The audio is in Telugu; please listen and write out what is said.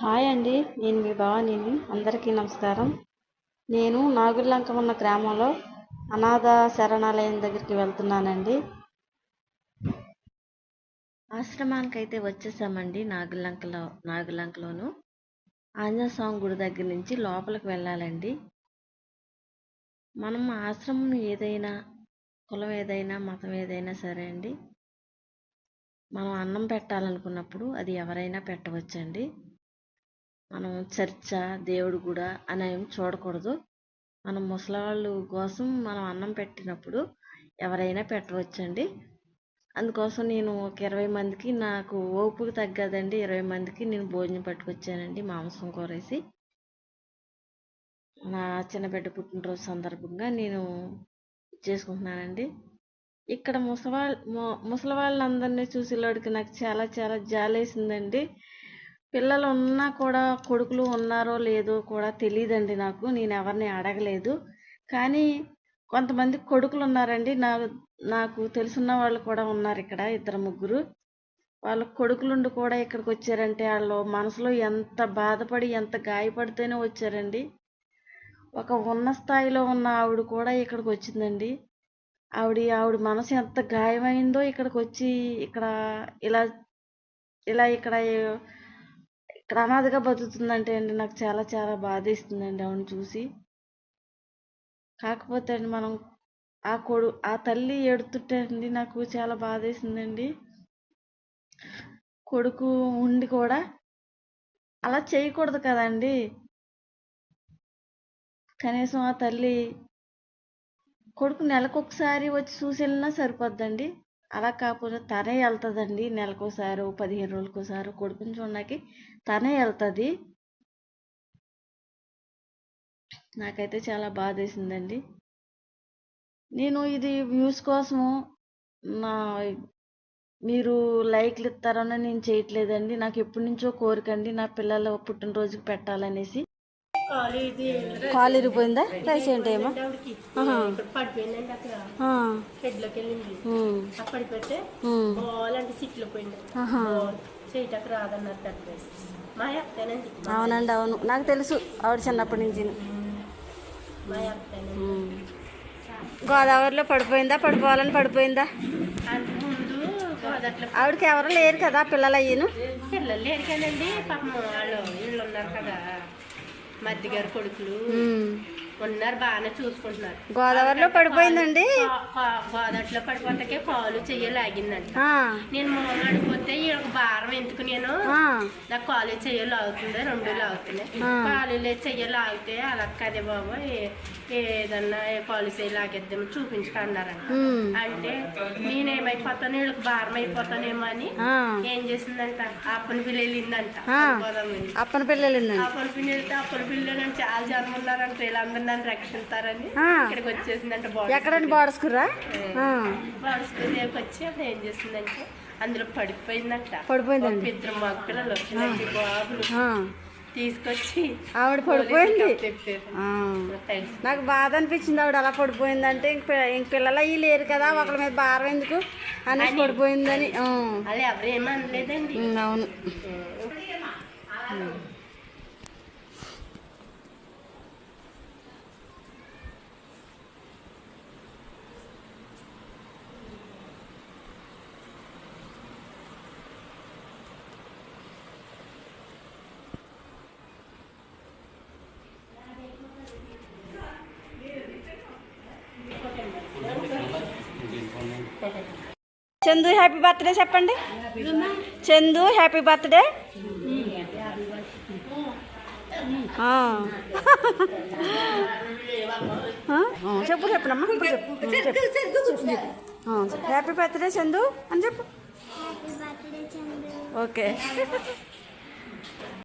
హాయ్ అండి నేను మీ భవానీని అందరికీ నమస్కారం. నేను నాగుల్లంక ఉన్న గ్రామంలో అనాథ శరణాలయం దగ్గరికి వెళ్తున్నానండి. ఆశ్రమానికి అయితే వచ్చేసామండి నాగులంకలో నాగులంకలోను ఆంజనేయస్వామి గుడి దగ్గర నుంచి లోపలికి వెళ్ళాలండి. మనం ఆశ్రమం ఏదైనా కులం ఏదైనా మతం ఏదైనా సరే అండి. మనం అన్నం పెట్టాలనుకున్నప్పుడు అది ఎవరైనా పెట్టవచ్చండి. మనం చర్చ దేవుడు కూడా అని ఏం చూడకూడదు. మనం ముసలివాళ్ళు కోసం మనం అన్నం పెట్టినప్పుడు ఎవరైనా పెట్టవచ్చండి. అందుకోసం నేను ఒక ఇరవై మందికి నాకు ఓపుకు తగ్గదండి. ఇరవై మందికి నేను భోజనం పట్టుకొచ్చానండి మాంసం కూరేసి. నా చిన్న బిడ్డ పుట్టినరోజు సందర్భంగా నేను చేసుకుంటున్నానండి. ఇక్కడ ముసవాళ్ళ ముసలి వాళ్ళందరినీ చూసేలోడికి నాకు చాలా చాలా జాలేసిందండి. పిల్లలు ఉన్నా కూడా కొడుకులు ఉన్నారో లేదో కూడా తెలియదండి నాకు. నేను ఎవరిని అడగలేదు. కానీ కొంతమంది కొడుకులు ఉన్నారండి. నాకు నాకు తెలుసున్న వాళ్ళు కూడా ఉన్నారు ఇక్కడ ఇద్దరు ముగ్గురు. వాళ్ళ కొడుకులుండి కూడా ఇక్కడికి వచ్చారంటే వాళ్ళు మనసులో ఎంత బాధపడి ఎంత గాయపడితేనే వచ్చారండి. ఒక ఉన్న స్థాయిలో ఉన్న ఆవిడ కూడా ఇక్కడికి వచ్చిందండి. ఆవిడ ఆవిడ మనసు ఎంత గాయమైందో ఇక్కడికి వచ్చి ఇక్కడ ఇలా ఇలా ఇక్కడ అనాథగా బతుకుతుందంటే అండి నాకు చాలా చాలా బాధేస్తుందండి ఆవిడని చూసి. కాకపోతే అండి మనం ఆ కొడు ఆ తల్లి ఏడుతుంటే అండి నాకు చాలా బాధేసిందండి కొడుకు ఉండి కూడా అలా చేయకూడదు కదండి. కనీసం ఆ తల్లి కొడుకు నెలకొకసారి వచ్చి చూసి వెళ్ళినా సరిపోద్దండి. అలా కాకుండా తనే వెళ్తుందండి నెలకోసారి పదిహేను రోజులకోసారి కొడుకుని చూడడానికి తనే వెళ్తుంది నాకైతే చాలా బాధ వేసిందండి నేను ఇది వ్యూస్ కోసము నా మీరు లైక్లు ఇస్తారని నేను చేయట్లేదండి. నాకు ఎప్పటి నుంచో కోరికండి నా పిల్లల పుట్టినరోజుకి పెట్టాలనేసి. కాలు ఇరిగిపోయిందా? పేషెంట్ ఏమో? పడిపోయిందండి అక్కడ. హెడ్లోకి వెళ్ళింది పడిపోతే బాల్ అంటే సిట్లో పోయింది. చేయటకు రాదన్నారు కట్టేసి మా అత్తేనండి. అవునండి అవును. నాకు తెలుసు ఆవిడ చిన్నప్పటి నుంచి. గోదావరిలో పడిపోయిందా? పడిపోవాలని పడిపోయిందా? ఆవిడకి ఎవరు లేరు కదా పిల్లలు అయ్యాను పిల్లలు లేరు కదండి. పాపం వాళ్ళు వీళ్ళు ఉన్నారు కదా. మధ్య కొడుకులు. ఉన్నారు బాగానే చూసుకుంటున్నారు. గోదావరిలో పడిపోయిందండి? గోదాట్లో పడిపోతాకే కాలు చెయ్యి లాగిందండి ఆ, నేను మొన్న అడిగిపోతే ఈయనకు భారం ఎందుకు నేను? నాకు కాలేజ్ చెయ్యాలి లాగుతుంది రెండు లాగుతున్నాయి. కాలేజ్ చెయ్యాలి లాగితే అలా కదే బాబు ఏదన్నా కాలేజ్ లాగేద్దాము చూపించుకన్నారంట. ఉమ్, అంటే నేనేమైపోతాను వీళ్ళకి భారం అయిపోతానేమో అని ఏం చేసిందంట? అప్పని పిల్ల వెళ్ళిందంట ఆ. పోదాం వెళ్ళి. అప్పన పిల్లలండి అప్పని పిల్ల వెళ్తే అప్పని పిల్లలు చాలా జనం ఉన్నారంట వీళ్ళందరూ నన్ను రక్షిస్తారని. ఇక్కడికి వచ్చేసిందంట ఎక్కడండి బాడస్కురా బాడుసుకునేకి వచ్చి అప్పుడు ఏం చేసిందంటే అందులో పడిపోయిందంట. పడిపోయిందండి. ఒక ఇద్దరు మగ పిల్లలు బాబులు. తీసుకొచ్చి ఆవిడ పడిపోయింది. నాకు బాధ అనిపించింది ఆవిడ అలా పడిపోయిందంటే ఇంక పిల్లలు అయ్యి లేరు కదా ఒకళ్ళ మీద భారం ఎందుకు అనేసి పడిపోయిందని. ఆ, వాళ్ళు ఎవరు ఏమీ అనలేదండి ఉమ్, అవును. చందు హ్యాపీ బర్త్డే చెప్పండి. చందు హ్యాపీ బర్త్డే చెప్పు చెప్పనమ్మా. హ్యాపీ బర్త్డే చందు అని చెప్పు. ఓకే